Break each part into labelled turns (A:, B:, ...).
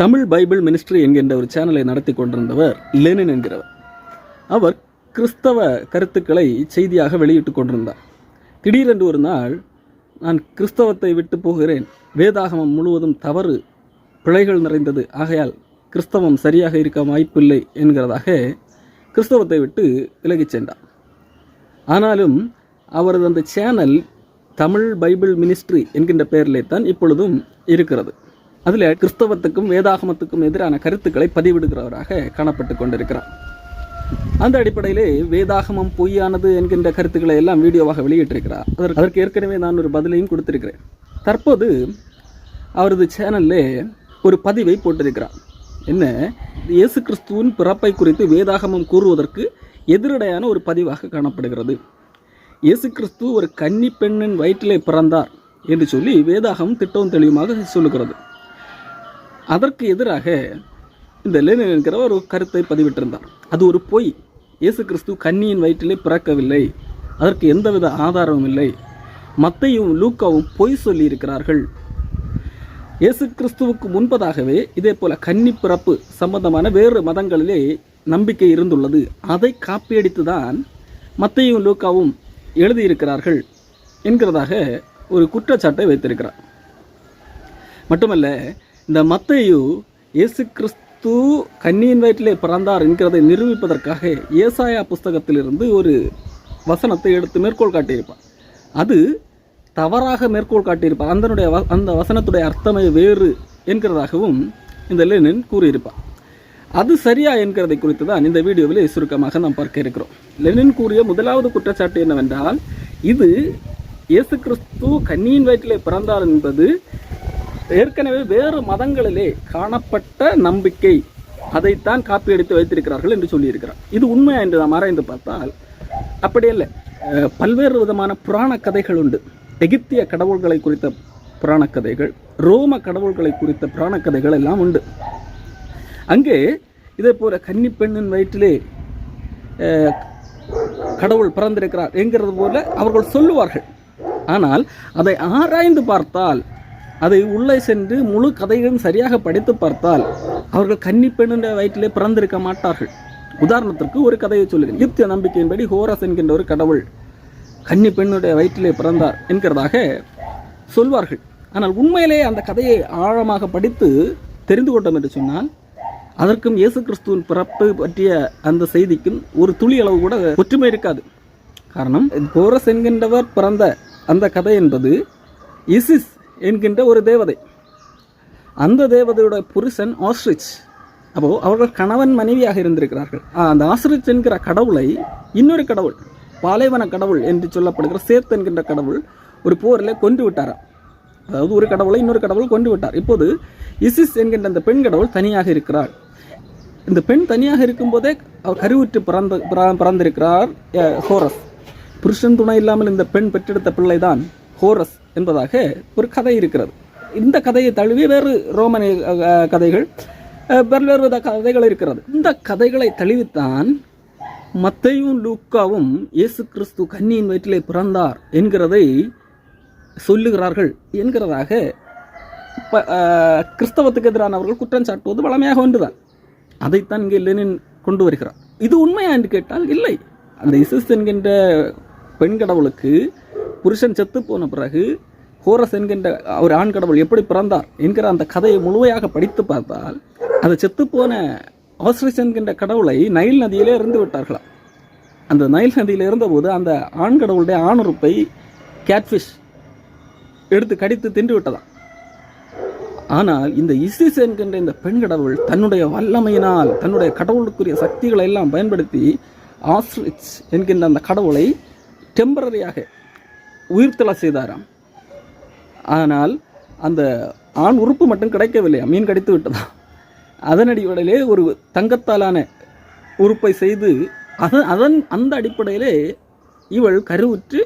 A: Tamil Bible ministry என்கின்ற ஒரு சேனலை நடத்தி கொண்டிருந்தவர் லெனின் என்கிறவர். அவர் கிறிஸ்தவ கருத்துக்களை செய்தியாக வெளியிட்டு கொண்டிருந்தார். திடீரென்று ஒரு நாள் நான் கிறிஸ்தவத்தை விட்டு போகிறேன். வேதாகமம் முழுவதும் தவறு. பிழைகள் நிறைந்தது. ஆகையால் கிறிஸ்தவம் சரியாக இருக்க வாய்ப்பில்லை என்கிறதாக கிறிஸ்தவத்தை விட்டு விலகிச் சென்றார். ஆனாலும் அவரது அந்த சேனல் தமிழ் பைபிள் மினிஸ்ட்ரி என்கின்ற பெயரிலே தான் இப்பொழுதும் இருக்கிறது. அதில் கிறிஸ்தவத்துக்கும் வேதாகமத்துக்கும் எதிரான கருத்துக்களை பதிவிடுகிறவராக காணப்பட்டு கொண்டிருக்கிறார். அந்த அடிப்படையிலே வேதாகமம் பொய்யானது என்கின்ற கருத்துக்களை எல்லாம் வீடியோவாக வெளியிட்டிருக்கிறார். அதற்கு அதற்கு ஏற்கனவே நான் ஒரு பதிலையும் கொடுத்திருக்கிறேன். தற்போது அவரது சேனல்லே ஒரு பதிவை போட்டிருக்கிறார். என்ன? இயேசு கிறிஸ்துவின் பிறப்பை குறித்து வேதாகமம் கூறுவதற்கு எதிரடையான ஒரு பதிவாக காணப்படுகிறது. இயேசு கிறிஸ்து ஒரு கன்னி பெண்ணின் வயிற்றிலே பிறந்தார் என்று சொல்லி வேதாகம் திட்டம் தெளிவுமாக சொல்லுகிறது. அதற்கு எதிராக இந்த லெனின் என்கிற ஒரு கருத்தை பதிவிட்டிருந்தார். அது ஒரு பொய். இயேசு கிறிஸ்து கன்னியின் வயிற்றிலே பிறக்கவில்லை. அதற்கு எந்தவித ஆதாரமும் இல்லை. மத்தையும் லூக்காவும் பொய் சொல்லியிருக்கிறார்கள். இயேசு கிறிஸ்துவுக்கு முன்பதாகவே இதே போல கன்னி பிறப்பு சம்பந்தமான வேறு மதங்களிலே நம்பிக்கை இருந்துள்ளது. அதை காப்பியடித்து தான் மத்தையும் லூக்காவும் எழுதியிருக்கிறார்கள் என்கிறதாக ஒரு குற்றச்சாட்டை வைத்திருக்கிறார். மட்டுமல்ல இந்த மத்தையு இயேசு கிறிஸ்து கன்னியின் வயிற்றிலே பிறந்தார் என்கிறதை நிரூபிப்பதற்காக ஏசாயா புஸ்தகத்திலிருந்து ஒரு வசனத்தை எடுத்து மேற்கோள் காட்டியிருப்பார். அது தவறாக மேற்கோள் காட்டியிருப்பார். அந்தனுடைய வ- அந்த வசனத்துடைய அர்த்தமே வேறு என்கிறதாகவும் இந்த லெனின் கூறியிருப்பார். அது சரியா என்கிறதை குறித்து தான் இந்த வீடியோவில் சுருக்கமாக நாம் பார்க்க இருக்கிறோம். லெனின் கூறிய முதலாவது குற்றச்சாட்டு என்னவென்றால் இது இயேசு கிறிஸ்து கன்னியின் வயிற்றிலே பிறந்தார் என்பது ஏற்கனவே வேறு மதங்களிலே காணப்பட்ட நம்பிக்கை அதைத்தான் காப்பி எடுத்து வைத்திருக்கிறார்கள் என்று சொல்லியிருக்கிறார். இது உண்மையா என்று நாம் ஆராய்ந்து பார்த்தால் அப்படி இல்லை பல்வேறு விதமான புராண கதைகள் உண்டு. எகிப்திய கடவுள்களை குறித்த புராண கதைகள் ரோம கடவுள்களை குறித்த புராண கதைகள் எல்லாம் உண்டு. அங்கே இதே போல கன்னி பெண்ணின் வயிற்றிலே கடவுள் பிறந்திருக்கிறார் என்கிறது போல அவர்கள் சொல்லுவார்கள். ஆனால் அதை ஆராய்ந்து பார்த்தால் அதை உள்ளே சென்று முழு கதைகளும் சரியாக படித்து பார்த்தால் அவர்கள் கன்னி பெண்ணுடைய வயிற்றிலே பிறந்திருக்க மாட்டார்கள். உதாரணத்திற்கு ஒரு கதையை சொல்லுகிறேன். எகிப்திய நம்பிக்கையின்படி ஹோரஸ் என்கின்ற ஒரு கடவுள் கன்னி பெண்ணுடைய வயிற்றிலே பிறந்தார் என்கிறதாக சொல்வார்கள். ஆனால் உண்மையிலே அந்த கதையை ஆழமாக படித்து தெரிந்து கொண்டோம் என்று சொன்னால் அதற்கும் இயேசு கிறிஸ்துவின் பிறப்பு பற்றிய அந்த செய்திக்கும் ஒரு துளி அளவு கூட ஒற்றுமை இருக்காது. காரணம் கோரஸ் என்கின்றவர் பிறந்த அந்த கதை என்பது இசிஸ் என்கின்ற ஒரு தேவதை. அந்த தேவதையோட புருஷன் ஆஸ்ரிச். அப்போ அவர்கள் கணவன் மனைவியாக இருந்திருக்கிறார்கள். ஆ, அந்த ஆஸ்ரிச் என்கிற கடவுளை இன்னொரு கடவுள் பாலைவன கடவுள் என்று சொல்லப்படுகிற சேத் என்கின்ற கடவுள் ஒரு போரில் கொன்று விட்டாராம் அதாவது ஒரு கடவுளை இன்னொரு கடவுள் கொண்டு விட்டார். இப்போது இசிஸ் என்கின்ற அந்த பெண் கடவுள் தனியாக இருக்கிறாள். இந்த பெண் தனியாக இருக்கும்போதே அவர் கருவுற்று பிறந்த பிற- பிறந்திருக்கிறார் ஹோரஸ். புருஷன் துணை இல்லாமல் இந்த பெண் பெற்றெடுத்த பிள்ளை தான் ஹோரஸ். என்பதாக ஒரு கதை இருக்கிறது. இந்த கதையை தழுவி வேறு ரோமன கதைகள் அஹ், பல்வேறு வித கதைகள் இருக்கிறது. இந்த கதைகளை தழுவித்தான் மத்தையும் லூக்காவும் இயேசு கிறிஸ்து கன்னியின் வயிற்றிலே பிறந்தார் என்கிறதை சொல்லுகிறார்கள் என்கிறதாக கிறிஸ்தவத்துக்கு எதிரானவர்கள் குற்றம் சாட்டுவது வளமையாக ஒன்றுதான். அதைத்தான் இங்கே லெனின் கொண்டு வருகிறார். இது உண்மையா என்று கேட்டால் இல்லை. அந்த இசஸ் என்கின்ற பெண் கடவுளுக்கு புருஷன் செத்து போன பிறகு ஹோரஸ் என்கின்ற ஒரு ஆண் கடவுள் எப்படி பிறந்தார் என்கிற அந்த கதையை முழுமையாக படித்து பார்த்தால் அந்த செத்துப்போன போன ஆஸ்ட்ரிஸ் என்கின்ற கடவுளை நைல் நதியிலே இருந்து விட்டார்களாம். அந்த நைல் நதியில் இருந்தபோது அந்த ஆண் கடவுளுடைய ஆணுறுப்பை கேட்ஃபிஷ் எடுத்து கடித்து தின்று விட்டதாம். ஆனால் இந்த இசிஸ் என்கின்ற இந்த பெண் கடவுள் தன்னுடைய வல்லமையினால் தன்னுடைய கடவுளுக்குரிய சக்திகளை எல்லாம் பயன்படுத்தி ஆஸ்ரிச் என்கின்ற அந்த கடவுளை டெம்பரரியாக உயிர்த்தல செய்தாராம். ஆனால் அந்த ஆண் உறுப்பு மட்டும் கிடைக்கவில்லையா? மீன் கிடைத்து விட்டதா? அதன் அடிப்படையிலே ஒரு தங்கத்தாலான உறுப்பை செய்து அதன் அதன் அந்த அடிப்படையிலே இவள் கருவுற்று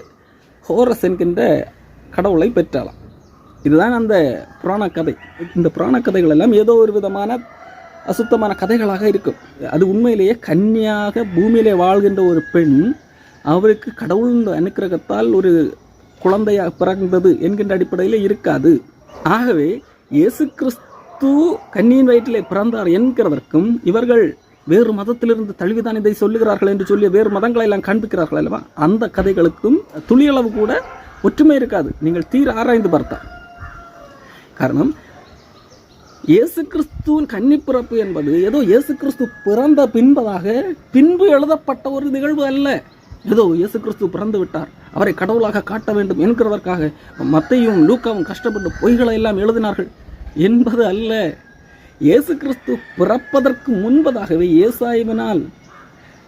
A: ஹோரஸ் என்கின்ற கடவுளை பெற்றாளாம். இதுதான் அந்த புராண கதை. இந்த புராண கதைகள் எல்லாம் ஏதோ ஒரு விதமான அசுத்தமான கதைகளாக இருக்கும். அது உண்மையிலேயே கன்னியாக பூமியிலே வாழ்கின்ற ஒரு பெண் அவருக்கு கடவுள் அனுக்கிரகத்தால் ஒரு குழந்தையாக பிறந்தது என்கின்ற அடிப்படையில் இருக்காது. ஆகவே இயேசு கிறிஸ்து கன்னியின் வயிற்றிலே பிறந்தார் என்கிறதற்கும் இவர்கள் வேறு மதத்திலிருந்து தழுவிதான் இதை சொல்லுகிறார்கள் என்று சொல்லி வேறு மதங்களை எல்லாம் காண்பிக்கிறார்கள் அல்லவா? அந்த கதைகளுக்கும் துளியளவு கூட ஒற்றுமை இருக்காது. நீங்கள் தீர ஆராய்ந்து பார்த்தா காரணம் இயேசு கிறிஸ்துவின் கன்னிப்பிறப்பு என்பது ஏதோ இயேசு கிறிஸ்து பிறந்த பின்பதாக பின்பு எழுதப்பட்ட ஒரு நிகழ்வு அல்ல. ஏதோ இயேசு கிறிஸ்து பிறந்து விட்டார் அவரை கடவுளாக காட்ட வேண்டும் என்கிறதற்காக மத்தையும் லூக்காவும் கஷ்டப்பட்டு பொய்களை எல்லாம் எழுதினார்கள். என்பது அல்ல. இயேசு கிறிஸ்து பிறப்பதற்கு முன்பதாகவே ஏசாயுவினால்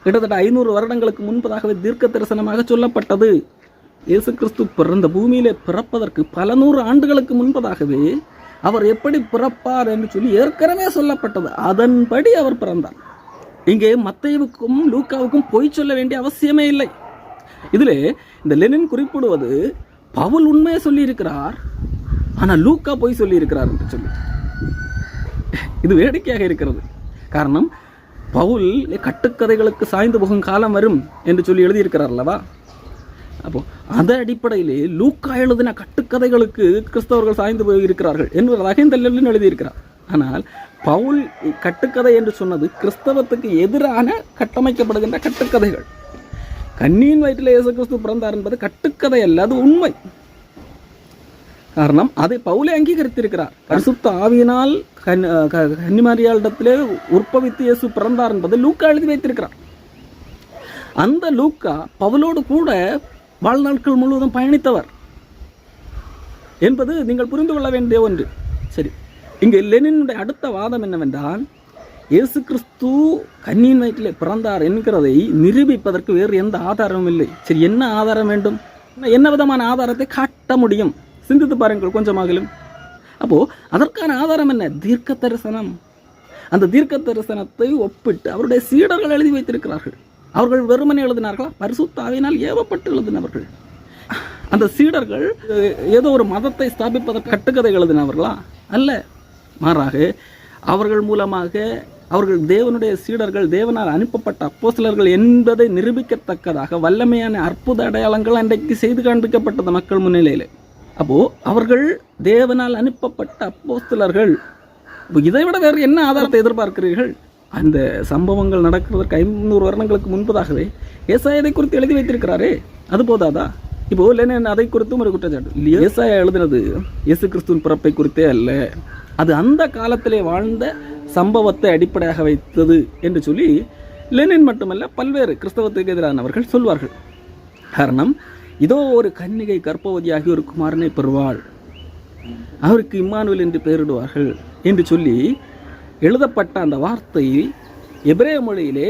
A: கிட்டத்தட்ட ஐநூறு வருடங்களுக்கு முன்பதாகவே தீர்க்க தரிசனமாக சொல்லப்பட்டது. இயேசு கிறிஸ்து பிறந்த பூமியிலே பிறப்பதற்கு பல நூறு ஆண்டுகளுக்கு முன்பதாகவே அவர் எப்படி பிறப்பார் என்று சொல்லி ஏற்கனவே சொல்லப்பட்டது. அதன்படி அவர் பிறந்தார். இங்கே மத்தையவுக்கும் லூக்காவுக்கும் பொய் சொல்ல வேண்டிய அவசியமே இல்லை. இதில் இந்த லெனின் குறிப்பிடுவது பவுல் உண்மையை சொல்லியிருக்கிறார் ஆனால் லூக்கா பொய் சொல்லியிருக்கிறார் என்று சொல்லி. இது வேடிக்கையாக இருக்கிறது. காரணம் பவுல் கட்டுக்கதைகளுக்கு சாய்ந்து போகும் காலம் வரும் என்று சொல்லி எழுதியிருக்கிறார் அல்லவா? அப்போ அந்த அடிப்படையிலே லூக்கா எழுதின கட்டுக்கதைகளுக்கு கிறிஸ்தவர்கள் சாய்ந்து போய் இருக்கிறார்கள் என்பதாக இந்த லெல்லின் எழுதியிருக்கிறார். ஆனால் பவுல் கட்டுக்கதை என்று சொன்னது கிறிஸ்தவத்துக்கு எதிரான கட்டமைக்கப்படுகின்ற கட்டுக்கதைகள். கன்னியின் வயிற்றில் இயேசு கிறிஸ்து பிறந்தார் என்பது கட்டுக்கதை அல்ல அது உண்மை. காரணம் அதை பவுலே அங்கீகரித்திருக்கிறார். பரிசுத்த ஆவியினால் கன் க- கன்னிமாரியாளிடத்திலே உற்பவித்து இயேசு பிறந்தார் என்பது லூக்கா எழுதி வைத்திருக்கிறார். அந்த லூக்கா பவுலோடு கூட வாழ்நாட்கள் முழுவதும் பயணித்தவர் என்பது நீங்கள் புரிந்து கொள்ள வேண்டிய ஒன்று. சரி இங்கே லெனினுடைய அடுத்த வாதம் என்னவென்றால் இயேசு கிறிஸ்து கன்னியின் வயிற்றில் பிறந்தார் என்கிறதை நிரூபிப்பதற்கு வேறு எந்த ஆதாரமும் இல்லை. சரி என்ன ஆதாரம் வேண்டும்? என்ன விதமான ஆதாரத்தை காட்ட முடியும்? சிந்தித்து பாருங்கள் கொஞ்சமாகலும். அப்போது அதற்கான ஆதாரம் என்ன? தீர்க்க தரிசனம் அந்த தீர்க்க தரிசனத்தை ஒப்பிட்டு அவருடைய சீடர்கள் எழுதி வைத்திருக்கிறார்கள். அவர்கள் வெறுமனை எழுதினார்களா? பரிசுத்தாவினால் ஏவப்பட்டு எழுதினவர்கள். அந்த சீடர்கள் ஏதோ ஒரு மதத்தை ஸ்தாபிப்பதற்கு கட்டுக்கதை எழுதினவர்களா? அல்ல. மாறாக அவர்கள் மூலமாக அவர்கள் தேவனுடைய சீடர்கள் தேவனால் அனுப்பப்பட்ட அப்போசிலர்கள் என்பதை நிரூபிக்கத்தக்கதாக வல்லமையான அற்புத அடையாளங்கள் அன்றைக்கு செய்து காண்பிக்கப்பட்டது மக்கள் முன்னிலையில். அப்போது அவர்கள் தேவனால் அனுப்பப்பட்ட அப்போஸ்தலர்கள் இப்போ இதை விட வேறு என்ன ஆதாரத்தை எதிர்பார்க்கிறீர்கள்? அந்த சம்பவங்கள் நடக்கிறதற்கு ஐநூறு வருடங்களுக்கு முன்பதாகவே ஏசாயதை குறித்து எழுதி வைத்திருக்கிறாரே. அது போதாதா? இப்போ லெனின் அதை குறித்தும் ஒரு குற்றச்சாட்டு. இல்லையா ஏசாயா எழுதினது இயேசு கிறிஸ்துவின் பிறப்பை குறித்தே அல்ல. அது அந்த காலத்திலே வாழ்ந்த சம்பவத்தை அடிப்படையாக வைத்தது என்று சொல்லி லெனின் மட்டுமல்ல பல்வேறு கிறிஸ்தவத்துக்கு எதிரானவர்கள் சொல்வார்கள். காரணம் இதோ ஒரு கன்னிகை கர்ப்பவதியாகி ஒரு குமாரனை பெறுவாள். அவருக்கு இம்மானுவல் என்று பெயரிடுவார்கள் என்று சொல்லி எழுதப்பட்ட அந்த வார்த்தை எபிரேய மொழியிலே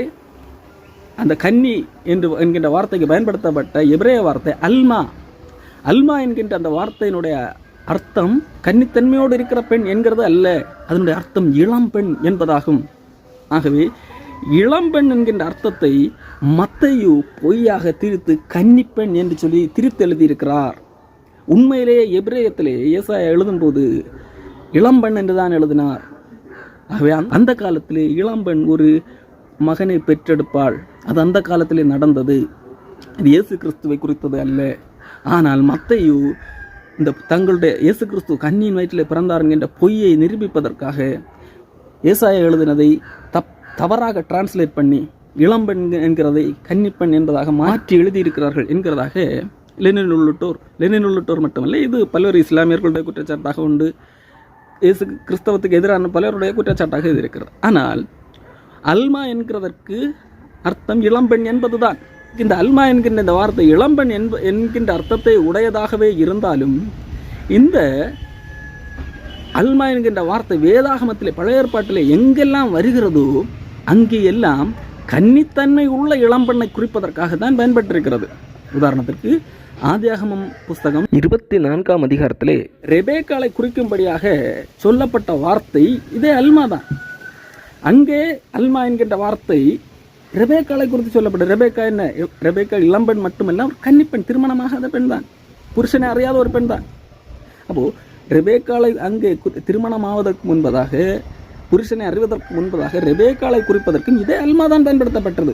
A: அந்த கன்னி என்று என்கின்ற வார்த்தைக்கு பயன்படுத்தப்பட்ட எபிரேய வார்த்தை அல்மா. அல்மா என்கின்ற அந்த வார்த்தையினுடைய அர்த்தம் கன்னித்தன்மையோடு இருக்கிற பெண் என்கிறது அல்ல. அதனுடைய அர்த்தம் இளம் பெண் என்பதாகும். ஆகவே இளம்பெண் என்கின்ற அர்த்தத்தை மத்தையு பொய்யாக திரித்து கன்னிப்பெண் என்று சொல்லி திரித்து எழுதியிருக்கிறார். உண்மையிலேயே எபிரேயத்திலே ஏசாயா எழுதும்போது இளம்பெண் என்று தான் எழுதினார். ஆகவே அந்த- அந்த காலத்திலே இளம்பெண் ஒரு மகனை பெற்றெடுப்பாள். அது அந்த காலத்திலே நடந்தது. இது இயேசு கிறிஸ்துவை குறித்தது அல்ல. ஆனால் மத்தையு இந்த தங்களுடைய இயேசு கிறிஸ்து கன்னியின் வயிற்றில் பிறந்தார் என்ற பொய்யை நிரூபிப்பதற்காக ஏசாய எழுதினதை தப் தவறாக டிரான்ஸ்லேட் பண்ணி இளம்பெண் என்கிறதை கன்னிப்பெண் என்பதாக மாற்றி எழுதியிருக்கிறார்கள் என்கிறதாக லெனின் உள்ளிட்டோர் லெனின் உள்ளிட்டோர் மட்டுமல்ல இது பல்வேறு இஸ்லாமியர்களுடைய குற்றச்சாட்டாக உண்டு. இயேசு கிறிஸ்தவத்துக்கு எதிரான பலருடைய குற்றச்சாட்டாக இது இருக்கிறது. ஆனால் அல்மா என்கிறதற்கு அர்த்தம் இளம்பெண் என்பதுதான். இந்த அல்மா என்கின்ற இந்த வார்த்தை இளம்பெண் என்ப என்கின்ற அர்த்தத்தை உடையதாகவே இருந்தாலும் இந்த அல்மா என்கின்ற வார்த்தை வேதாகமத்திலே பழைய ஏற்பாட்டிலே எங்கெல்லாம் வருகிறதோ அங்கே எல்லாம் கன்னித்தன்மை உள்ள இளம்பெண்ணை குறிப்பதற்காக தான் பயன்பட்டிருக்கிறது உதாரணத்திற்கு ஆதியாகமம் புஸ்தகம் இருபத்தி நான்காம் அதிகாரத்திலே ரெபேக்காலை குறிக்கும்படியாக சொல்லப்பட்ட வார்த்தை இதே அல்மா தான். அங்கே அல்மா என்கின்ற வார்த்தை ரெபேக்காலை குறித்து சொல்லப்பட்ட ரெபேக்கா என்ன? ரெபேக்கா இளம்பெண் மட்டுமல்ல ஒரு கன்னிப்பெண் திருமணமாகாத பெண் தான் புருஷனை அறியாத ஒரு பெண் தான் அப்போது ரெபேக்காலை அங்கே திருமணமாவதற்கு முன்பதாக புருஷனை அறிவதற்கு முன்பதாக ரெபேக்காலை குறிப்பதற்கும் இதே அல்மா தான் பயன்படுத்தப்பட்டது.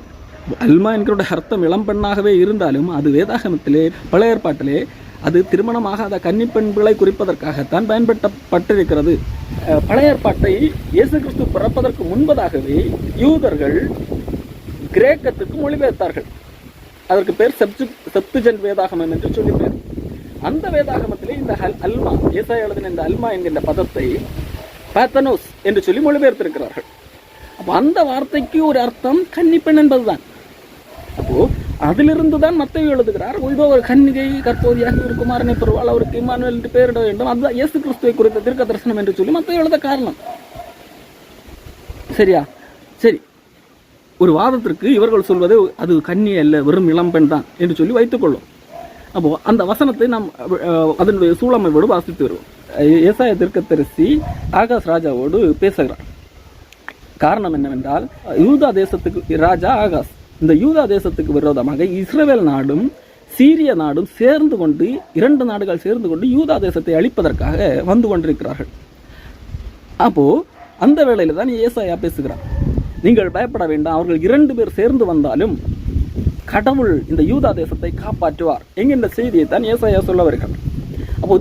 A: அல்மா என்கிற அர்த்தம் இளம்பெண்ணாகவே இருந்தாலும் அது வேதாகமத்திலே பழைய ஏற்பாட்டிலே அது திருமணமாகாத கன்னிப்பெண்களை குறிப்பதற்காகத்தான் பயன்படுத்தப்பட்டிருக்கிறது. பழைய ஏற்பாட்டை இயேசு கிறிஸ்து பிறப்பதற்கு முன்பதாகவே யூதர்கள் கிரேக்கத்துக்கு மொழிபெயர்த்தார்கள். அதற்கு பேர் செப்ஜு செப்துஜன் வேதாகமம் என்று சொல்லி பேர் அந்த வேதாகமத்திலே இந்த ஹல் அல்மா ஏசாயா எழுதின இந்த அல்மா என்கின்ற பதத்தை பேத்தனோஸ் என்று சொல்லி மொழிபெயர்த்திருக்கிறார்கள். அப்போ அந்த வார்த்தைக்கு ஒரு அர்த்தம் கன்னிப்பெண் என்பதுதான். அப்போ அதிலிருந்து தான் மத்தவி எழுதுகிறார் இதோ ஒரு கன்னிகை கற்போதியாக ஒரு குமாரனை பெறுவாள் அவருக்கு இம்மானுவேல் என்று பெயரிட வேண்டும். அதுதான் இயேசு கிறிஸ்துவை குறித்த திருக்க தரிசனம் என்று சொல்லி மத்தவி எழுத காரணம். சரியா? சரி. ஒரு வாதத்திற்கு இவர்கள் சொல்வது அது கன்னி அல்ல வெறும் இளம்பெண் தான் என்று சொல்லி வைத்துக்கொள்ளும் அப்போது அந்த வசனத்தை நாம் அதனுடைய சூழமைவோடு வாசித்து வருவோம். ஏசாய தீர்க்கத்தரிசி ஆகாஷ் ராஜாவோடு பேசுகிறார். காரணம் என்னவென்றால் யூதா தேசத்துக்கு ராஜா ஆகாஷ் இந்த யூதா தேசத்துக்கு விரோதமாக இஸ்ரேல் நாடும் சீரிய நாடும் சேர்ந்து கொண்டு இரண்டு நாடுகள் சேர்ந்து கொண்டு யூதா தேசத்தை அழிப்பதற்காக வந்து கொண்டிருக்கிறார்கள். அப்போது அந்த வேளையில் தான் ஏசாயா பேசுகிறார். நீங்கள் பயப்பட வேண்டாம். அவர்கள் இரண்டு பேர் சேர்ந்து வந்தாலும் கடவுள் இந்த யூதா தேசத்தை காப்பாற்றுவார். என்கின்ற செய்தியை தான் ஏசாயா சொல்ல வருகிறார்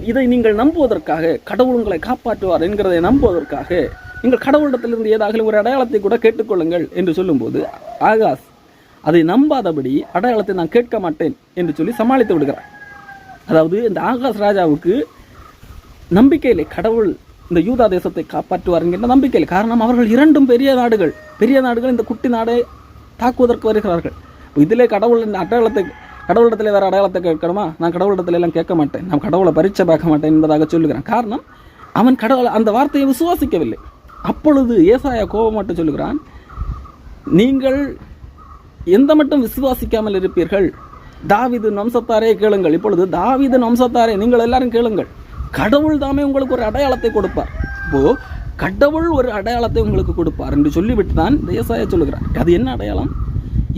A: இதை நீங்கள் நம்புவதற்காக கடவுள் உங்களை காப்பாற்றுவார் என்கிறதை நம்புவதற்காக நீங்கள் கடவுளிடத்திலிருந்து ஏதாவது ஒரு அடையாளத்தை கூட கேட்டுக்கொள்ளுங்கள் என்று சொல்லும்போது ஆகாஷ் அதை நம்பாதபடி அடையாளத்தை நான் கேட்க மாட்டேன் என்று சொல்லி சமாளித்து விடுகிறார். அதாவது இந்த ஆகாஷ் ராஜாவுக்கு நம்பிக்கையிலே கடவுள் இந்த யூதா தேசத்தை காப்பாற்றுவார் என்கின்ற நம்பிக்கையில். காரணம் அவர்கள் இரண்டும் பெரிய நாடுகள். பெரிய நாடுகள் இந்த குட்டி நாடை தாக்குவதற்கு வருகிறார்கள். இப்போ இதிலே கடவுளின் அடையாளத்தை கடவுளிடத்தில் வேறு அடையாளத்தை கேட்கணுமா? நான் கடவுளிடத்துல எல்லாம் கேட்க மாட்டேன். நான் கடவுளை பரீட்சை பார்க்க மாட்டேன் என்பதாக சொல்லுகிறேன். காரணம் அவன் கடவுளை அந்த வார்த்தையை விசுவாசிக்கவில்லை. அப்பொழுது ஏசாயா கோபமாட்டு சொல்லுகிறான் நீங்கள் எந்த மட்டும் விசுவாசிக்காமல் இருப்பீர்கள்? தாவிது வம்சத்தாரே கேளுங்கள். இப்பொழுது தாவீது வம்சத்தாரே நீங்கள் எல்லாரும் கேளுங்கள். கடவுள் தாமே உங்களுக்கு ஒரு அடையாளத்தை கொடுப்பார். இப்போ கடவுள் ஒரு அடையாளத்தை உங்களுக்கு கொடுப்பார் என்று சொல்லிவிட்டு தான் தேசாய சொல்லுகிறார். அது என்ன அடையாளம்?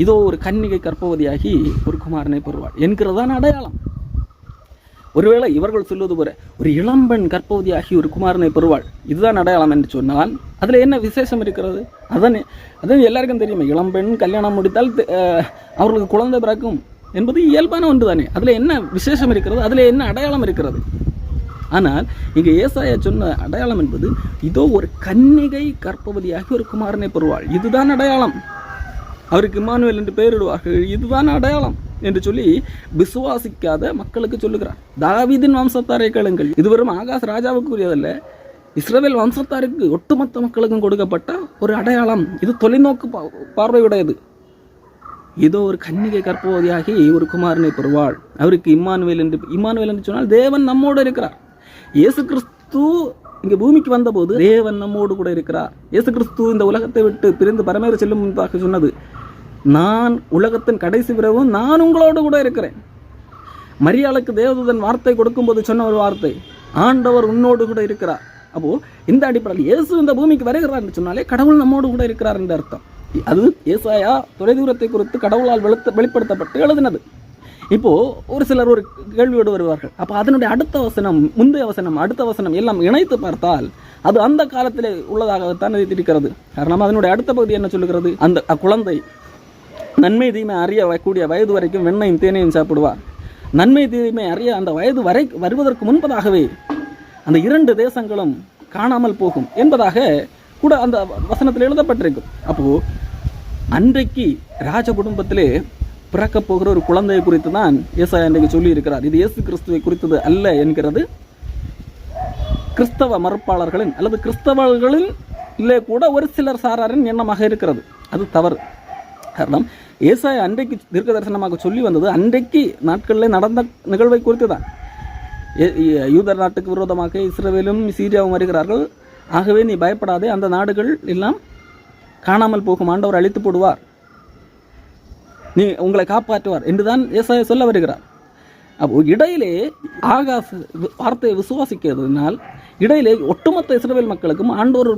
A: இதோ ஒரு கன்னிகை கற்பவதியாகி ஒரு குமாரனை பெறுவாள் என்கிறதான் அடையாளம். ஒருவேளை இவர்கள் சொல்வது போல ஒரு இளம்பெண் கற்பவதியாகி ஒரு குமாரனை பெறுவாள். இதுதான் அடையாளம் என்று சொன்னால் அதில் என்ன விசேஷம் இருக்கிறது? அதானே அதான் எல்லாருக்கும் தெரியுமே. இளம்பெண் கல்யாணம் முடித்தால் அவர்களுக்கு குழந்தை பிறக்கும் என்பது இயல்பான ஒன்று தானே அதில் என்ன விசேஷம் இருக்கிறது? அதில் என்ன அடையாளம் இருக்கிறது? ஆனால் இங்கே ஏசாயா சொன்ன அடையாளம் என்பது இதோ ஒரு கன்னிகை கற்பவதியாகி ஒரு குமாரனை பெறுவாள். இதுதான் அடையாளம். அவருக்கு இமானுவேல் என்று பெயரிடுவார்கள். இதுதான் அடையாளம் என்று சொல்லி விசுவாசிக்காத மக்களுக்கு சொல்லுகிறார். தாவீதின் வம்சத்தாரை கேளுங்கள். இது வெறும் ஆகாஷ் ராஜாவுக்கு உரியதல்ல இஸ்ரேல் வம்சத்தாருக்கு ஒட்டுமொத்த மக்களுக்கும் கொடுக்கப்பட்ட ஒரு அடையாளம். இது தொலைநோக்கு பார்வையுடையது. இதோ ஒரு கன்னிகை கற்பவதியாகி ஒரு குமாரனை பெறுவாள். அவருக்கு இம்மானுவேல் என்று இம்மானுவேல் என்று சொன்னால் தேவன் நம்மோடு இருக்கிறார். இயேசு கிறிஸ்து இங்கே பூமிக்கு வந்தபோது தேவன் நம்மோடு கூட இருக்கிறார். இயேசு கிறிஸ்து இந்த உலகத்தை விட்டு பிரிந்து பரமேற செல்லும் முன்பாக சொன்னது நான் உலகத்தின் கடைசி பிறவும் நான் உங்களோடு கூட இருக்கிறேன். மரியாளுக்கு தேவதூதன் வார்த்தை கொடுக்கும்போது சொன்ன ஒரு வார்த்தை ஆண்டவர் உன்னோடு கூட இருக்கிறார். அப்போ இந்த அடிப்படையில் இயேசு இந்த பூமிக்கு வருகிறார் சொன்னாலே கடவுள் நம்மோடு கூட இருக்கிறார் என்ற அர்த்தம். அது ஏசாயா தொலைதூரத்தை குறித்து கடவுளால் வெளுத்த வெளிப்படுத்தப்பட்டு எழுதினது. இப்போ ஒரு சிலர் ஒரு கேள்வியோடு வருவார்கள். அப்போ அதனுடைய அடுத்த வசனம் முந்தைய வசனம் அடுத்த வசனம் எல்லாம் இணைத்து பார்த்தால் அது அந்த காலத்திலே உள்ளதாகத்தான் இருக்கிறது காரணம் அதனுடைய அடுத்த பகுதி என்ன சொல்லுகிறது? அந்த குழந்தை நன்மை தீமை அறிய கூடிய வயது வரைக்கும் வெண்ணையும் தேனையும் சாப்பிடுவார். நன்மை தீமை அறிய அந்த வயது வரை வருவதற்கு முன்பதாகவே அந்த இரண்டு தேசங்களும் காணாமல் போகும் என்பதாக கூட அந்த வசனத்தில் எழுதப்பட்டிருக்கும் அப்போ அன்றைக்கு ராஜ குடும்பத்திலே பிறக்கப் போகிற ஒரு குழந்தையை குறித்து தான் ஏசாயா அன்றைக்கு சொல்லியிருக்கிறார். இது இயேசு கிறிஸ்துவை குறித்தது அல்ல என்கிறது. கிறிஸ்தவ மறுப்பாளர்களின் அல்லது கிறிஸ்தவர்களின் இல்லை கூட ஒரு சிலர் சாராரின் எண்ணமாக இருக்கிறது. அது தவறு. காரணம் ஏசாய அன்றைக்கு தீர்க்க தரிசனமாக சொல்லி வந்தது அன்றைக்கு நாட்களில் நடந்த நிகழ்வை குறித்து தான் யூதர் நாட்டுக்கு விரோதமாக இஸ்ரேலும் சீரியாவும் வருகிறார்கள். ஆகவே நீ பயப்படாதே அந்த நாடுகள் எல்லாம் காணாமல் போகும். ஆண்டவர் அழித்து போடுவார். நீ உங்களை காப்பாற்றுவார் என்று தான் ஏசாய சொல்ல வருகிறார். அப்போ இடையிலே ஆகாச வார்த்தையை விசுவாசிக்கிறதுனால் இடையிலே ஒட்டுமொத்த இஸ்ரேல் மக்களுக்கும் ஆண்டோர்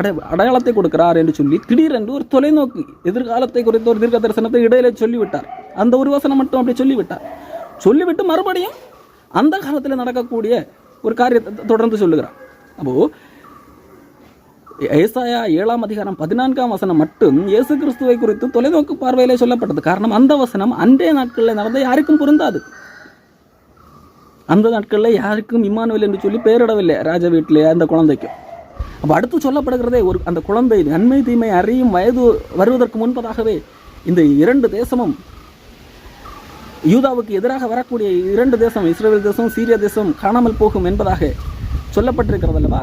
A: அடை அடையாளத்தை கொடுக்கிறார் என்று சொல்லி திடீரென்று ஒரு தொலைநோக்கு எதிர்காலத்தை குறித்த ஒரு தீர்க்க தரிசனத்தை இடையிலே சொல்லிவிட்டார். அந்த ஒரு வசனம் மட்டும் அப்படி சொல்லிவிட்டார். சொல்லிவிட்டு மறுபடியும் அந்த காலத்தில் நடக்கக்கூடிய ஒரு காரியத்தை தொடர்ந்து சொல்லுகிறார். அப்போது ஏசாயா ஏழாம் அதிகாரம் பதினான்காம் வசனம் மட்டும் இயேசு கிறிஸ்துவை குறித்து தொலைநோக்கு பார்வையிலே சொல்லப்பட்டது. காரணம் அந்த வசனம் அன்றைய நாட்களில் நடந்த யாருக்கும் பொருந்தாது. அந்த நாட்களில் யாருக்கும் இம்மானுவல் என்று சொல்லி பெயரிடவில்லை ராஜ வீட்டிலே அந்த குழந்தைக்கும் அப்போ அடுத்து சொல்லப்படுகிறதே ஒரு அந்த குழந்தை நன்மை தீமை அறியும் வயது வருவதற்கு முன்பதாகவே இந்த இரண்டு தேசமும் யூதாவுக்கு எதிராக வரக்கூடிய இரண்டு தேசம் இஸ்ரேல் தேசம் சீரிய தேசம் காணாமல் போகும் என்பதாக சொல்லப்பட்டிருக்கிறது அல்லவா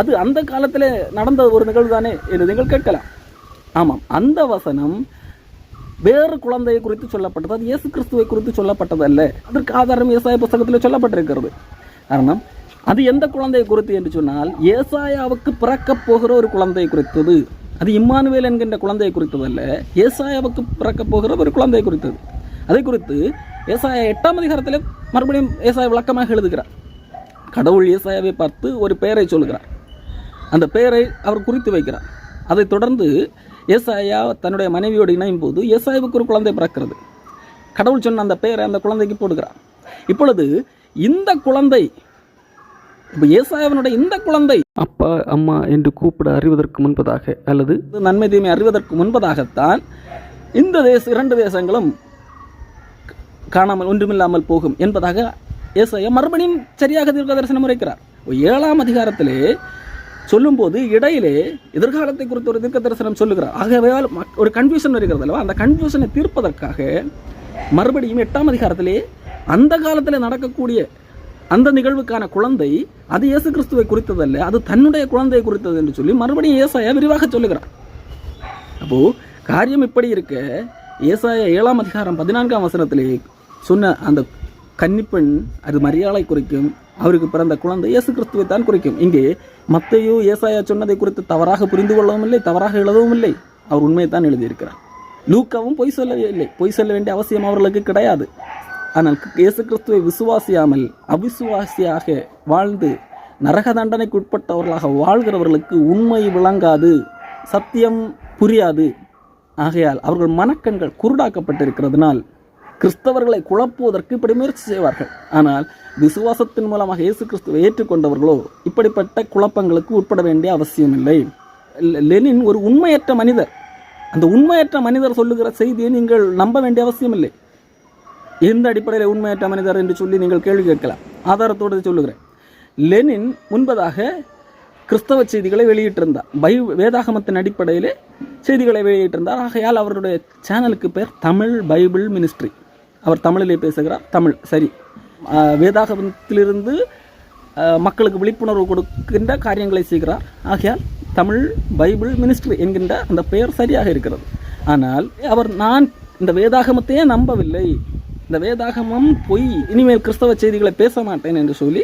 A: அது அந்த காலத்தில் நடந்த ஒரு நிகழ்வு தானே என்று நீங்கள் கேட்கலாம். ஆமாம் அந்த வசனம் வேறு குழந்தையை குறித்து சொல்லப்பட்டது அது இயேசு கிறிஸ்துவை குறித்து சொல்லப்பட்டது அல்ல அதற்கு ஆதாரம் ஏசாய புஸ்தகத்தில் சொல்லப்பட்டிருக்கிறது. காரணம் அது எந்த குழந்தையை குறித்து என்று சொன்னால் ஏசாயாவுக்கு பிறக்கப் போகிற ஒரு குழந்தையை குறித்தது. அது இம்மானுவேல் என்கின்ற குழந்தையை குறித்தது அல்ல ஏசாயாவுக்கு பிறக்கப் போகிற ஒரு குழந்தையை குறித்தது. அதை குறித்து ஏசாயா எட்டாம் அதிகாரத்தில் மறுபடியும் ஏசாய விளக்கமாக எழுதுகிறார். கடவுள் ஏசாயாவை பார்த்து ஒரு பெயரை சொல்கிறார். அந்த பெயரை அவர் குறித்து வைக்கிறார். அதைத் தொடர்ந்து ஏசாயா தன்னுடைய மனைவியோடு இணையும் போது ஏசாயாவுக்கு ஒரு குழந்தை பிறக்கிறது. கடவுள் சொன்ன அந்த பெயரை அந்த குழந்தைக்கு போடுகிறார். இப்பொழுது இந்த குழந்தை இப்போ ஏசாயாவினுடைய இந்த குழந்தை அப்பா அம்மா என்று கூப்பிட அறிவதற்கு முன்பதாக அல்லது நன்மை தீமை அறிவதற்கு முன்பதாகத்தான் இந்த தேச இரண்டு தேசங்களும் காணாமல் ஒன்றுமில்லாமல் போகும் என்பதாக ஏசாயா மறுபடியும் சரியாக தீர்க்க தரிசனம் உரைக்கிறார். ஏழாம் அதிகாரத்திலே சொல்லும்போது இடையிலே எதிர்காலத்தை குறித்து ஒரு தீர்க்க தரிசனம் சொல்லுகிறார் ஆகவே ஒரு கன்ஃபியூஷன் வருகிறது அல்லவா? அந்த கன்ஃபியூஷனை தீர்ப்பதற்காக மறுபடியும் எட்டாம் அதிகாரத்திலே அந்த காலத்தில் நடக்கக்கூடிய அந்த நிகழ்வுக்கான குழந்தை அது இயேசு கிறிஸ்துவை குறித்ததல்ல அது தன்னுடைய குழந்தையை குறித்தது என்று சொல்லி மறுபடியும் ஏசாயா விரிவாக சொல்லுகிறார். அப்போ காரியம் இப்படி இருக்க ஏசாயா ஏழாம் அதிகாரம் பதினான்காம் வசனத்திலே சொன்ன அந்த கன்னிப்பெண் அது மரியாதை குறிக்கும் அவருக்கு பிறந்த குழந்தை இயேசு கிறிஸ்துவை தான் குறிக்கும். இங்கே மத்தையோ ஏசாயா சொன்னதை குறித்து தவறாக புரிந்து கொள்ளவும் இல்லை தவறாக எழுதவும் இல்லை. அவர் உண்மையை தான் எழுதியிருக்கிறார். லூக்காவும் பொய் சொல்லவே இல்லை. பொய் சொல்ல வேண்டிய அவசியம் அவர்களுக்கு கிடையாது. ஆனால் இயேசு கிறிஸ்துவை விசுவாசியாமல் அவிசுவாசியாக வாழ்ந்து நரக தண்டனைக்கு உட்பட்டவர்களாக வாழ்கிறவர்களுக்கு உண்மை விளங்காது சத்தியம் புரியாது. ஆகையால் அவர்கள் மனக்கண்கள் குருடாக்கப்பட்டிருக்கிறதுனால் கிறிஸ்தவர்களை குழப்புவதற்கு இப்படி முயற்சி செய்வார்கள். ஆனால் விசுவாசத்தின் மூலமாக இயேசு கிறிஸ்துவை ஏற்றுக்கொண்டவர்களோ இப்படிப்பட்ட குழப்பங்களுக்கு உட்பட வேண்டிய அவசியமில்லை. லெனின் ஒரு உண்மையற்ற மனிதர். அந்த உண்மையற்ற மனிதர் சொல்லுகிற செய்தியை நீங்கள் நம்ப வேண்டிய அவசியமில்லை. எந்த அடிப்படையில் உண்மையற்ற மனிதர் என்று சொல்லி நீங்கள் கேள்வி கேட்கலாம். ஆதாரத்தோடு சொல்லுகிறேன். லெனின் முன்பதாக கிறிஸ்தவ செய்திகளை வெளியிட்டிருந்தார். பை வேதாகமத்தின் அடிப்படையில் செய்திகளை வெளியிட்டிருந்தார். ஆகையால் அவருடைய சேனலுக்கு பேர் தமிழ் பைபிள் மினிஸ்ட்ரி. அவர் தமிழிலே பேசுகிறார். தமிழ் சரி. வேதாகமத்திலிருந்து மக்களுக்கு விழிப்புணர்வு கொடுக்கின்ற காரியங்களை செய்கிறார். ஆகையால் தமிழ் பைபிள் மினிஸ்ட்ரி என்கின்ற அந்த பெயர் சரியாக இருக்கிறது. ஆனால் அவர் நான் இந்த வேதாகமத்தையே நம்பவில்லை. இந்த வேதாகமம் பொய். இனிமேல் கிறிஸ்தவ செய்திகளை பேச மாட்டேன் என்று சொல்லி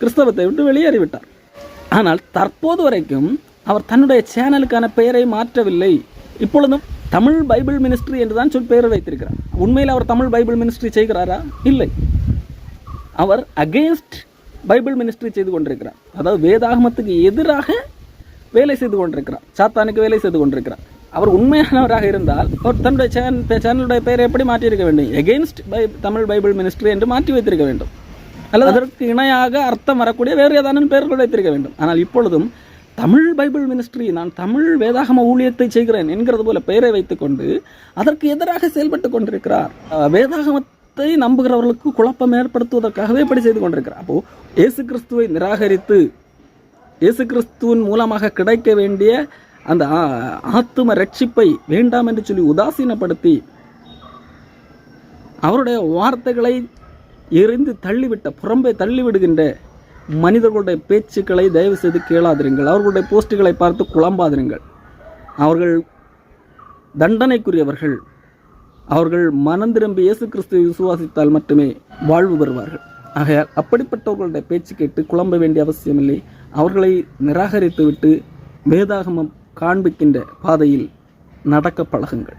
A: கிறிஸ்தவத்தை விட்டு வெளியேறிவிட்டார். ஆனால் தற்போது வரைக்கும் அவர் தன்னுடைய சேனலுக்கான பெயரை மாற்றவில்லை. இப்பொழுதும் தமிழ் பைபிள் மினிஸ்ட்ரி என்று தான் சொல்லி பெயர் வைத்திருக்கிறார். உண்மையில் அவர் தமிழ் பைபிள் மினிஸ்ட்ரி செய்கிறாரா? இல்லை. அவர் அகேன்ஸ்ட் பைபிள் மினிஸ்ட்ரி செய்து கொண்டிருக்கிறார். அதாவது வேதாகமத்துக்கு எதிராக வேலை செய்து கொண்டிருக்கிறார். சாத்தானுக்கு வேலை செய்து கொண்டிருக்கிறார். அவர் உண்மையானவராக இருந்தால் அவர் தன்னுடைய சேனல் சேனலுடைய பெயரை எப்படி மாற்றியிருக்க வேண்டும்? Against by Tamil bible ministry என்று மாற்றி வைத்திருக்க வேண்டும். அல்லது அதற்கு இணையாக அர்த்தம் வரக்கூடிய வேறு ஏதானும் பெயர்கள் வைத்திருக்க வேண்டும். ஆனால் இப்பொழுதும் தமிழ் பைபிள் மினிஸ்ட்ரி நான் தமிழ் வேதாகம ஊழியத்தை செய்கிறேன் என்கிறது போல பெயரை வைத்துக்கொண்டு அதற்கு எதிராக செயல்பட்டு கொண்டிருக்கிறார். வேதாகமத்தை நம்புகிறவர்களுக்கு குழப்பம் ஏற்படுத்துவதற்காகவே இப்படி செய்து கொண்டிருக்கிறார். அப்போ இயேசு கிறிஸ்துவை நிராகரித்து இயேசு கிறிஸ்துவின் மூலமாக கிடைக்க வேண்டிய அந்த ஆத்தும ரட்சிப்பை வேண்டாம் என்று சொல்லி உதாசீனப்படுத்தி அவருடைய வார்த்தைகளை எரிந்து தள்ளிவிட்ட புறம்பே தள்ளிவிடுகின்ற மனிதர்களுடைய பேச்சுக்களை தயவு செய்து கேளாதிருங்கள். அவர்களுடைய போஸ்ட்டுகளை பார்த்து குழம்பாதிருங்கள். அவர்கள் தண்டனைக்குரியவர்கள். அவர்கள் மனம் திரும்பி இயேசு கிறிஸ்துவை விசுவாசித்தால் மட்டுமே வாழ்வு பெறுவார்கள். ஆகையால் அப்படிப்பட்டவர்களுடைய பேச்சு கேட்டு குழம்ப வேண்டிய அவசியமில்லை. அவர்களை நிராகரித்துவிட்டு வேதாகமம் காண்பிக்கின்ற பாதையில் நடக்க பழகுங்கள்.